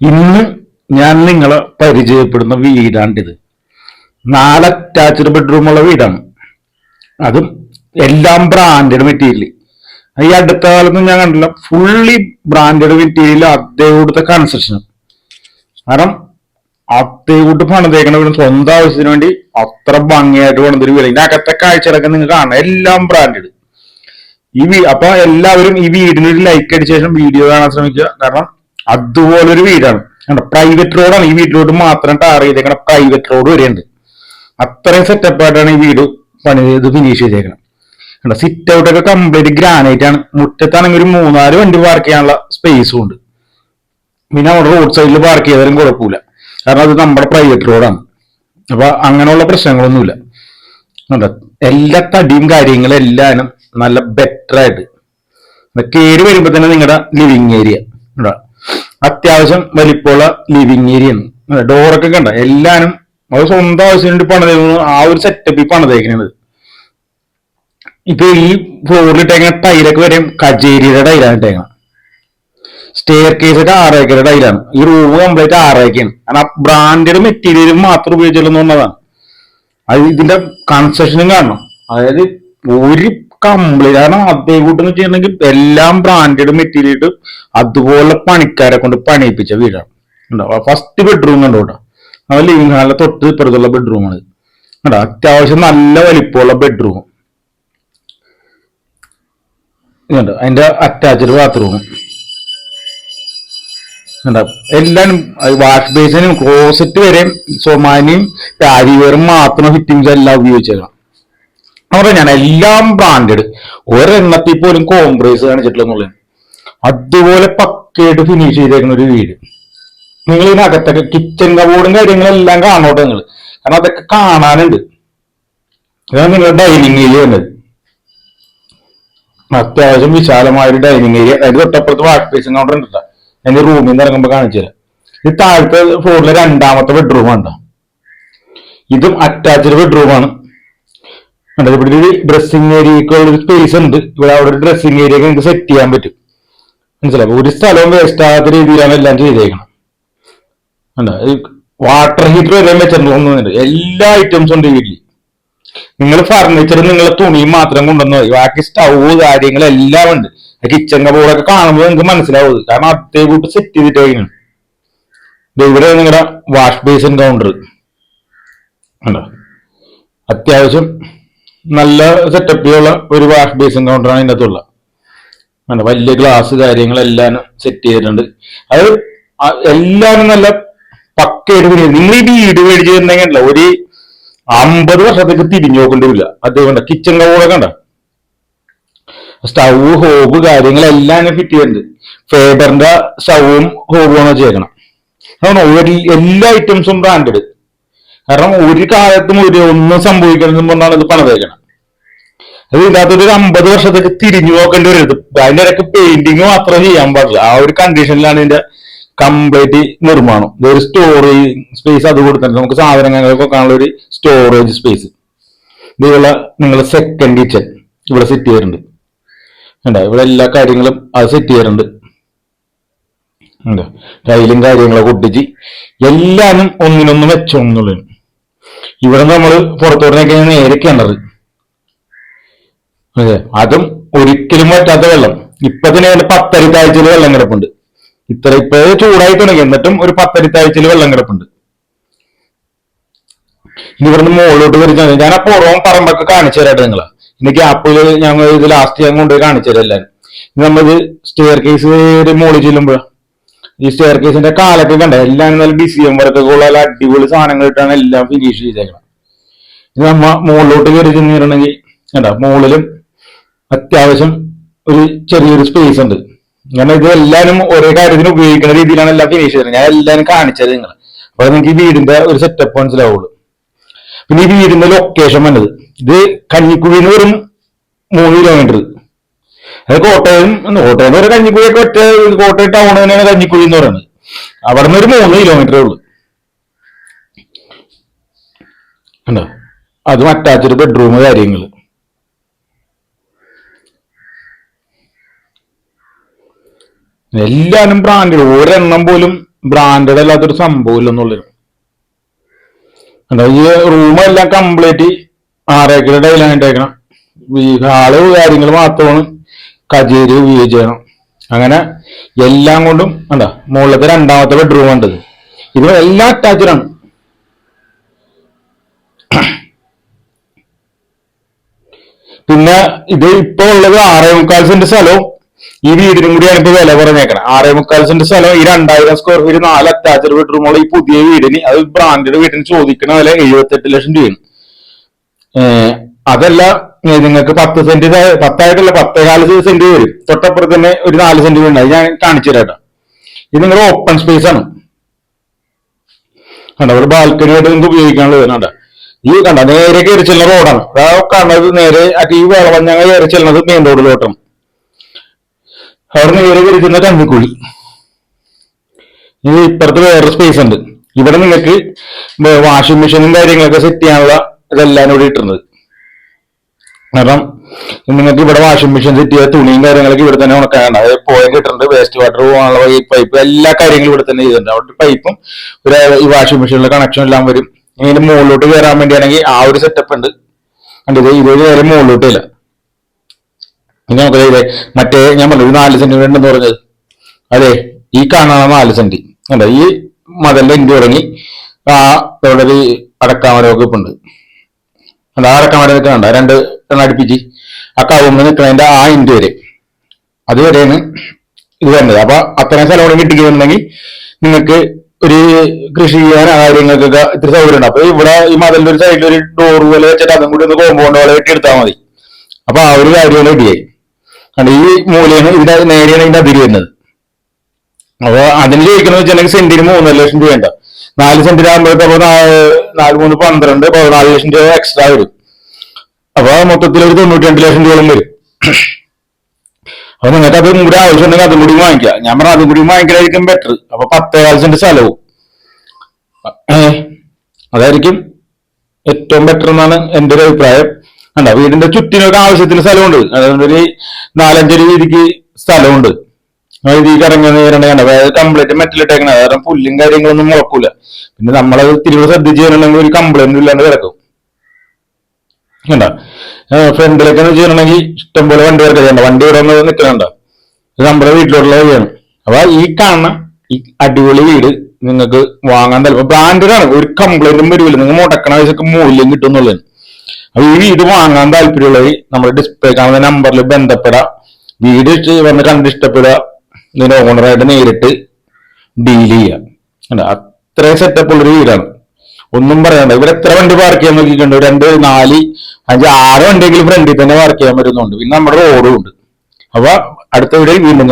ഇന്ന് ഞാൻ നിങ്ങളെ പരിചയപ്പെടുന്ന വീടാണ്ടിത് നാല് അറ്റാച്ച്ഡ് ബെഡ്റൂമുള്ള വീടാണ്. അതും എല്ലാം ബ്രാൻഡഡ് മെറ്റീരിയൽ ഈ അടുത്ത കാലത്ത് ഞാൻ കണ്ടില്ല. ഫുള്ളി ബ്രാൻഡഡ് മെറ്റീരിയൽ അതേ കൊടുത്ത കൺസ്ട്രക്ഷൻ കാരണം അത്തേക്കൂട്ട് കൂട്ട് പണിതേക്കണ വീട് സ്വന്തം ആവശ്യത്തിന് വേണ്ടി അത്ര ഭംഗിയായിട്ട് പണിതൊരു വീട്. ഇതിന്റെ അകത്തെ കാഴ്ചകളൊക്കെ നിങ്ങൾ കാണാം എല്ലാം ബ്രാൻഡഡ് ഈ വീ അപ്പൊ എല്ലാവരും ഈ വീടിന് ഒരു ലൈക്ക് അടിച്ച ശേഷം വീഡിയോ കാണാൻ ശ്രമിക്കുക. കാരണം അതുപോലൊരു വീടാണ്. കണ്ടോ പ്രൈവറ്റ് റോഡാണ് ഈ വീട്ടിലോട്ട് മാത്രം ടാർ ചെയ്തേക്കണം പ്രൈവറ്റ് റോഡ് വരെയുണ്ട്. അത്രയും സെറ്റപ്പ് ആയിട്ടാണ് ഈ വീട് പണി ചെയ്ത് ഫിനിഷ് ചെയ്തേക്കണം കണ്ടോ സിറ്റ് ഔട്ട് ഒക്കെ കംപ്ലീറ്റ് ഗ്രാനൈറ്റ് ആണ്. മുറ്റത്താണെങ്കിൽ ഒരു മൂന്നാൽ വണ്ടി പാർക്ക് ചെയ്യാനുള്ള സ്പേസും ഉണ്ട്. പിന്നെ അവിടെ റോഡ് സൈഡിൽ പാർക്ക് ചെയ്താലും കുഴപ്പമില്ല. കാരണം അത് നമ്മുടെ പ്രൈവറ്റ് റോഡാണ് അപ്പൊ അങ്ങനെയുള്ള പ്രശ്നങ്ങളൊന്നുമില്ല. കണ്ടോ എല്ലാ തടിയും കാര്യങ്ങളും എല്ലാം നല്ല ബെറ്റർ ആയിട്ട്. കയറി വരുമ്പോ തന്നെ നിങ്ങളുടെ ലിവിങ് ഏരിയ കണ്ടോ അത്യാവശ്യം വലിപ്പമുള്ള ലിവിങ് ഏരിയ ആണ്. ഡോറൊക്കെ കണ്ട എല്ലാനും അത് സ്വന്തം ആവശ്യത്തിന് വേണ്ടി പണിതേക്കുന്നു. ആ ഒരു സെറ്റപ്പിൽ പണിതേക്കുന്നത് ഇപ്പൊ ഈ ഫ്ലോറിൽ ഇട്ടേക്കുന്ന ടൈലൊക്കെ വരെ കജേരിയുടെ ടൈലാണ് ഇട്ടേക്കണം സ്റ്റെയർ കേസ് ഒക്കെ ആറേക്കയുടെ ടൈലാണ് ഈ റൂം കംപ്ലീറ്റ് ആറേക്കാണ് കാരണം ബ്രാൻഡഡ് മെറ്റീരിയൽ മാത്രം ഉപയോഗിച്ചുള്ളൂ അത് ഇതിന്റെ കൺസ്ട്രക്ഷനും കാണണം. അതായത് ഒരു കംപ്ലീറ്റ് കാരണം അതേ കൂട്ടെന്ന് വെച്ചിട്ടുണ്ടെങ്കിൽ എല്ലാം ബ്രാൻഡഡ് മെറ്റീരിയൽ അതുപോലെ പണിക്കാരെ കൊണ്ട് പണിയിപ്പിച്ച വീടാണ് കണ്ടോ? ഫസ്റ്റ് ബെഡ്റൂം കണ്ടോ കേട്ടോ ആ ലിവിംഗ് ഹാളിലെ തൊട്ട് ഇപ്പുറത്തുള്ള ബെഡ്റൂമാണ് കേട്ടോ അത്യാവശ്യം നല്ല വലിപ്പമുള്ള ബെഡ്റൂം ഇതുണ്ട് അതിന്റെ അറ്റാച്ച്ഡ് ബാത്റൂം എല്ലാം വാഷ് ബേസിനും ക്ലോസറ്റ് വരെയും സൊമാനിയും പാരിവെയറും മാത്രം ഫിറ്റിംഗ്സ് എല്ലാം ഉപയോഗിച്ചേക്കണം അവിടെ ഞാൻ എല്ലാം ബ്രാൻഡഡ് ഒരെണ്ണത്തിൽ പോലും കോംപ്രൈസ് കാണിച്ചിട്ടില്ല എന്നുള്ളത് അതുപോലെ പക്കയായിട്ട് ഫിനിഷ് ചെയ്തേക്കുന്ന ഒരു വീട്. നിങ്ങൾ ഇതിനകത്തൊക്കെ കിച്ചൺ കബോർഡും കാര്യങ്ങളെല്ലാം കാണോട്ടെ നിങ്ങൾ കാരണം അതൊക്കെ കാണാനുണ്ട്. ഇതാണ് നിങ്ങളുടെ ഡൈനിങ് ഏരിയ വന്നത് അത്യാവശ്യം വിശാലമായ ഒരു ഡൈനിങ് ഏരിയ അതിന്റെ തൊട്ടപ്പുറത്ത് വാഷ് ബേസിൻ കൗണ്ടർ ഉണ്ട് അതിന്റെ റൂമിൽ നിന്ന് ഇറങ്ങുമ്പോൾ കാണിച്ചു തരാം. ഇത് താഴത്തെ ഫ്ലോറിലെ രണ്ടാമത്തെ ബെഡ്റൂം ആണ് ട്ടോ. ഇതും അറ്റാച്ച്ഡ് ബെഡ്റൂമാണ് കണ്ടോ ഇവിടെ ഒരു ഡ്രസ്സിംഗ് ഏരിയ ഒരു സ്പേസ് ഉണ്ട്. ഇവിടെ അവിടെ ഒരു ഡ്രസ്സിംഗ് ഏരിയ നിങ്ങൾക്ക് സെറ്റ് ചെയ്യാൻ പറ്റും. മനസ്സിലാവും ഒരു സ്ഥലവും വേസ്റ്റ് ആകാത്ത രീതിയിലാണ് എല്ലാം ചെയ്തേക്കണം കണ്ടോ? വാട്ടർ ഹീറ്റർ വരെ വെച്ചിട്ടുണ്ട് എല്ലാ ഐറ്റംസും ഉണ്ട് വീട്ടിൽ നിങ്ങൾ ഫർണിച്ചർ നിങ്ങളെ തുണിയും മാത്രം കൊണ്ടുവന്നു മതി. ബാക്കി സ്റ്റൗ കാര്യങ്ങളെല്ലാം ഉണ്ട്. കിച്ചൺ കബോർഡൊക്കെ കാണുമ്പോൾ നിങ്ങൾക്ക് മനസ്സിലാവും. കാരണം അതേ കൂട്ട് സെറ്റ് ചെയ്തിട്ട് കഴിഞ്ഞാണ് ഇവിടെ നിങ്ങളുടെ വാഷ് ബേസിൻ കൗണ്ടർ ഉണ്ടോ അത്യാവശ്യം നല്ല സെറ്റപ്പിലുള്ള ഒരു വാഷ് ബേസിൻ കൗണ്ടറാണ് ഇതിന്റെ അകത്തുള്ള ഉണ്ട് വലിയ ഗ്ലാസ് കാര്യങ്ങളെല്ലാം സെറ്റ് ചെയ്തിട്ടുണ്ട്. അത് എല്ലാം നല്ല പക്കയായിട്ട് പിന്നെ നിങ്ങൾ ഈ വീട് മേടിച്ചിട്ടുണ്ടെങ്കിൽ ഒരു അമ്പത് വർഷത്തേക്ക് തിരിഞ്ഞു നോക്കേണ്ടിയില്ല അതുകൊണ്ട് കിച്ചൺ കബോർഡൊക്കെ കണ്ട? സ്റ്റൗ ഹോബ് കാര്യങ്ങളെല്ലാം ഫിറ്റ് ചെയ്തിട്ടുണ്ട്. ഫേബറിന്റെ സ്റ്റൗവും ഹോബുമാണ് ചേർക്കണം അതുകൊണ്ട് എല്ലാ ഐറ്റംസും ബ്രാൻഡഡ് കാരണം ഒരു കാലത്തും ഒരു ഒന്നും സംഭവിക്കണമെന്നും പറഞ്ഞാണ് ഇത് പണിതേക്കണം അത് ഇതിനകത്തൊരു ഒരു അമ്പത് വർഷത്തേക്ക് തിരിഞ്ഞു നോക്കേണ്ടി വരും. അതിന്റെ ഇടയ്ക്ക് പെയിന്റിങ് മാത്രം ചെയ്യാൻ പാടില്ല. ആ ഒരു കണ്ടീഷനിലാണ് ഇതിന്റെ കംപ്ലീറ്റ് നിർമ്മാണം. ഒരു സ്റ്റോറേജ് സ്പേസ് അത് കൊടുത്തിട്ടുണ്ട്. നമുക്ക് സാധനങ്ങളൊക്കെ കാണുന്ന ഒരു സ്റ്റോറേജ് സ്പേസ് ഇതുള്ള നിങ്ങളുടെ സെക്കൻഡ് കിച്ചൺ ഇവിടെ സെറ്റ് ചെയ്യാറുണ്ട് ഉണ്ടോ ഇവിടെ എല്ലാ കാര്യങ്ങളും അത് സെറ്റ് ചെയ്യാറുണ്ട് ഉണ്ടോ ടൈലും കാര്യങ്ങളൊക്കെ ഒട്ടിച്ച് എല്ലാനും ഒന്നിനൊന്ന് വെച്ചോന്നുള്ളു ഇവിടെ നമ്മൾ പുറത്തോട്ട് നേരെ കിണറ് അതെ അതും ഒരിക്കലും പറ്റാത്ത വെള്ളം. ഇപ്പൊ തന്നെ അതിന്റെ പത്തരിത്താഴ്ചയിൽ വെള്ളം കിടപ്പുണ്ട്. ഇത്ര ഇപ്പൊ ചൂടായി തുടങ്ങി. എന്നിട്ടും ഒരു പത്തരി താഴ്ചയിൽ വെള്ളം കിടപ്പുണ്ട്. ഇവിടുന്ന് മുകളിലോട്ട് വരിച്ചാൽ ഞാൻ ആ പുറവും പറമ്പൊക്കെ കാണിച്ചു തരാട്ടെ നിങ്ങളെ. ഇനി ഗ്യാപ്പിൽ ഞങ്ങൾ ഇത് ലാസ്റ്റ് ഞാൻ കൊണ്ടുപോയി കാണിച്ചു തരാം എല്ലാവരും നമ്മളിത് സ്റ്റെയർ കേസ് മുകളിൽ ചെല്ലുമ്പോ ഈ സ്റ്റെയർ കേസിന്റെ കാലൊക്കെ കണ്ട? എല്ലാം നല്ല ഡിസിയം വർക്കൊക്കെ ഉള്ള അടിപൊളി സാധനങ്ങൾ ഇട്ടാണ് എല്ലാം ഫിനിഷ് ചെയ്തേക്കണം ഇനി നമ്മ മുകളിലോട്ട് കയറി ചെന്നിട്ടുണ്ടെങ്കിൽ കണ്ട? മുകളിലും അത്യാവശ്യം ഒരു ചെറിയൊരു സ്പേസ് ഉണ്ട്. കാരണം ഇത് എല്ലാവരും ഒരേ കാര്യത്തിന് ഉപയോഗിക്കുന്ന രീതിയിലാണ് എല്ലാം ഫിനിഷ് ചെയ്തത്. ഞാൻ എല്ലാവരും കാണിച്ചത് നിങ്ങൾ അപ്പൊ നിങ്ങൾക്ക് ഈ വീടിന്റെ ഒരു സെറ്റപ്പ് മനസ്സിലാവുള്ളൂ. പിന്നെ ഈ വീടിന്റെ ലൊക്കേഷൻ വന്നത് ഇത് കഞ്ഞിക്കുഴിന്ന് വെറും മൂന്ന് കിലോമീറ്റർ അത് കോട്ടയം കോട്ടയം ഒരു കഞ്ഞിക്കുഴിയൊക്കെ ഒറ്റ കോട്ടയം ടൗൺ തന്നെയാണ് കഞ്ഞിക്കുഴി എന്ന് പറയുന്നത്. അവിടെ നിന്ന് ഒരു മൂന്ന് കിലോമീറ്ററേ ഉള്ളൂ. ഉണ്ടോ അതും അറ്റാച്ച്ഡ് ബെഡ്റൂം കാര്യങ്ങൾ എല്ലാരും ബ്രാൻഡഡ് ഒരെണ്ണം പോലും ബ്രാൻഡഡ് അല്ലാത്തൊരു സംഭവം എന്താ ഈ റൂമെല്ലാം കംപ്ലീറ്റ് ആറേക്കർ ടൈലാണ് ഇട്ടേക്കണം. ഈ ഹാൾ കാര്യങ്ങൾ മാത്രമാണ് കജേരി ഉപയോഗിച്ച് ചെയ്യണം. അങ്ങനെ എല്ലാം കൊണ്ടും എന്താ മുകളിലത്തെ രണ്ടാമത്തെ ബെഡ്റൂം ഉണ്ട് ഇത്. എല്ലാം അറ്റാച്ചഡാണ് പിന്നെ ഇത് ഇപ്പൊ ഉള്ളത് ആറേ മുക്കാൽ സെന്റ് സ്ഥലവും ഈ വീടിനും കൂടിയാണ് ഇപ്പൊ വില പറഞ്ഞേക്കണം ആറേ മുക്കാൽ സെന്റ് സ്ഥലം ഈ രണ്ടായിരം സ്ക്വയർ ഫീറ്റ് നാല് അറ്റാച്ച്ഡ് ബെഡ്റൂമുള്ള ഈ പുതിയ വീടിന് അത് ബ്രാൻഡഡ് വീടിന് ചോദിക്കണ വില എഴുപത്തെട്ട് ലക്ഷം രൂപയാണ്. അതല്ല നിങ്ങൾക്ക് പത്ത് സെന്റ് പത്തായിട്ടല്ല പത്തേകാൽ സെന്റ് വരും. തൊട്ടപ്പുറത്ത് തന്നെ ഒരു നാല് സെന്റ് വീട് ഞാൻ കാണിച്ചു തരാം ഇത് നിങ്ങൾ ഓപ്പൺ സ്പേസ് ആണ്. കണ്ട ഒരു ബാൽക്കണി ആയിട്ട് നിങ്ങൾക്ക് ഉപയോഗിക്കാനുള്ളത് കണ്ട ഈ കണ്ട നേരെ കയറി ചെല്ലുന്ന റോഡാണ് അതാ കാണുന്നത് നേരെ ഈ വേളവഞ്ഞങ്ങ കയറി ചെല്ലുന്നത് മെയിൻ റോഡിലോട്ടാണ് അവിടെ നേരെ കയറി ചെന്ന കന്നിക്കുഴി ഇത് ഇപ്പുറത്ത് വേറെ സ്പേസ് ഉണ്ട്. ഇവിടെ നിങ്ങൾക്ക് വാഷിംഗ് മെഷീനും കാര്യങ്ങളൊക്കെ സെറ്റ് ചെയ്യാനുള്ള ഇതെല്ലാം ഇവിടെ ഇട്ടിരുന്നത്. കാരണം നിങ്ങൾക്ക് ഇവിടെ വാഷിംഗ് മെഷീൻ സെറ്റ് ചെയ്ത തുണിയും കാര്യങ്ങളൊക്കെ ഇവിടെ തന്നെ ഉണക്കാനുണ്ട് അതായത് പോയ കിട്ടുന്നുണ്ട് വേസ്റ്റ് വാട്ടർ പോകാനുള്ള ഈ പൈപ്പ് എല്ലാ കാര്യങ്ങളും ഇവിടെ തന്നെ ചെയ്തിട്ടുണ്ട്. അവിടെ പൈപ്പും ഒരു ഈ വാഷിംഗ് മെഷീനിലെ കണക്ഷൻ എല്ലാം വരും. ഇതിന്റെ മുകളിലോട്ട് കയറാൻ വേണ്ടിയാണെങ്കിൽ ആ ഒരു സെറ്റപ്പ് ഉണ്ട്. കണ്ടത് ഇതൊരു നേരെ മുകളിലോട്ടില്ല ഇനി നമുക്ക് ഇതേ മറ്റേ ഞാൻ പറഞ്ഞത് നാല് സെന്റിമീറ്റർ ഉണ്ടെന്ന് പറഞ്ഞത്. അതെ ഈ കാണുന്ന നാല് സെന്റ് കണ്ടോ ഈ മതലിന്റെ ഇന്ത്യ തുടങ്ങി ആ ഇവിടെ ഒരു അടക്കാമരമൊക്കെ ഇപ്പൊ ഉണ്ട് അല്ല ആ അടക്കാമരം നിൽക്കണ്ട രണ്ട് എണ്ണം അടുപ്പിച്ച് ആ കവുമ്പ് നിൽക്കുന്നതിന്റെ ആ ഇഞ്ച് വരെ. അതുവരെയാണ് ഇത് വരുന്നത്. അപ്പൊ അത്രയും സ്ഥലം കൂടെ കിട്ടിക്കുന്നുണ്ടെങ്കിൽ നിങ്ങൾക്ക് ഒരു കൃഷി ചെയ്യാൻ ആ കാര്യങ്ങൾക്കൊക്കെ ഇത്ര സൗകര്യം ഉണ്ട് അപ്പൊ ഇവിടെ ഈ മതിലിന്റെ ഒരു സൈഡിൽ ഒരു ഡോർ പോലെ വെച്ചിട്ട് അതും കൂടി ഒന്ന് കോമ്പൗണ്ട് പോലെ കെട്ടിയെടുത്താൽ മതി. അപ്പൊ ആ ഒരു കാര്യം റെഡിയായി. കാരണം ഈ മൂലയാണ് ഇതിന്റെ നേരെയാണ് ഇതിന്റെ അതിരി വരുന്നത്. അപ്പൊ അതിന് ചോദിക്കുന്നത് വെച്ചിട്ടുണ്ടെങ്കിൽ സെന്റിന് മൂന്നര ലക്ഷം രൂപ ഉണ്ട്. നാല് സെന്റിനാകുമ്പോഴത്തെ നാല് മൂന്ന് പന്ത്രണ്ട് പതിനാല് ലക്ഷം രൂപ എക്സ്ട്രാ വരും. അപ്പൊ മൊത്തത്തിൽ ഒരു തൊണ്ണൂറ്റി രണ്ട് ലക്ഷം രൂപ വരും. അപ്പൊ നിങ്ങൾക്ക് അത് കൂടി ആവശ്യമുണ്ടെങ്കിൽ അതും കൂടി വാങ്ങിക്കാം ഞാൻ പറഞ്ഞ അതും കൂടി വാങ്ങിക്കലായിരിക്കും ബെറ്റർ അപ്പൊ പത്തേകാൽ സെന്റ് സ്ഥലവും. അതായിരിക്കും ഏറ്റവും ബെറ്റർ എന്നാണ് എന്റെ ഒരു അഭിപ്രായം. കണ്ട വീടിന്റെ ചുറ്റിനൊക്കെ ആവശ്യത്തിന് സ്ഥലമുണ്ട്. അതുകൊണ്ട് ഒരു നാലഞ്ച് രീതിക്ക് സ്ഥലമുണ്ട്. രീതിക്ക് ഇറങ്ങി വരണ്ട അതായത് കംപ്ലീറ്റ് മെറ്റലിട്ടേക്കണ കാരണം പുല്ലും കാര്യങ്ങളൊന്നും മുളക്കൂല. പിന്നെ നമ്മളത് തിരികെ ശ്രദ്ധിച്ച് വരണമെങ്കിൽ ഒരു കംപ്ലൈന്റ് ഇല്ലാണ്ട് കിടക്കും. കണ്ട? ഫ്രണ്ടിലൊക്കെ ചെയ്യണമെങ്കിൽ ഇഷ്ടംപോലെ വണ്ടി വർക്ക് ചെയ്യണ്ട. വണ്ടി ഇവിടെ ഒന്ന് നിൽക്കുന്നുണ്ടോ? ഇത് നമ്മുടെ വീട്ടിലോട്ടുള്ള വഴിയാണ്. അപ്പൊ ഈ കാണുന്ന ഈ അടിപൊളി വീട് നിങ്ങൾക്ക് വാങ്ങാൻ താല്പര്യം ബ്രാൻഡഡ് ആണ്. ഒരു കംപ്ലൈന്റും വരില്ല നിങ്ങൾ മുടക്കണ പൈസക്ക് മൂല്യം കിട്ടും എന്നുള്ളത് അപ്പൊ ഈ വീട് വാങ്ങാൻ താല്പര്യമുള്ളവർ നമ്മുടെ ഡിസ്പ്ലേ കാണുന്ന നമ്പറിൽ ബന്ധപ്പെടാം. വീട് വന്ന് കണ്ട് ഇഷ്ടപ്പെടുക. ഇതിന്റെ ഓണറായിട്ട് നേരിട്ട് ഡീൽ ചെയ്യുക? അത്രയും സെറ്റപ്പ് ഉള്ളൊരു വീടാണ്. ഒന്നും പറയണ്ട ഇവിടെ എത്ര വണ്ടി പാർക്ക് ചെയ്യാൻ നോക്കിയിട്ടുണ്ട്? രണ്ട് നാല് അഞ്ച് ആറ് വണ്ടിയെങ്കിലും ഫ്രണ്ടിൽ തന്നെ പാർക്ക് ചെയ്യാൻ പറ്റുന്നുണ്ട്. പിന്നെ നമ്മുടെ റോഡും ഉണ്ട്. അപ്പൊ അടുത്ത വീഡിയോയിൽ വീണ്ടും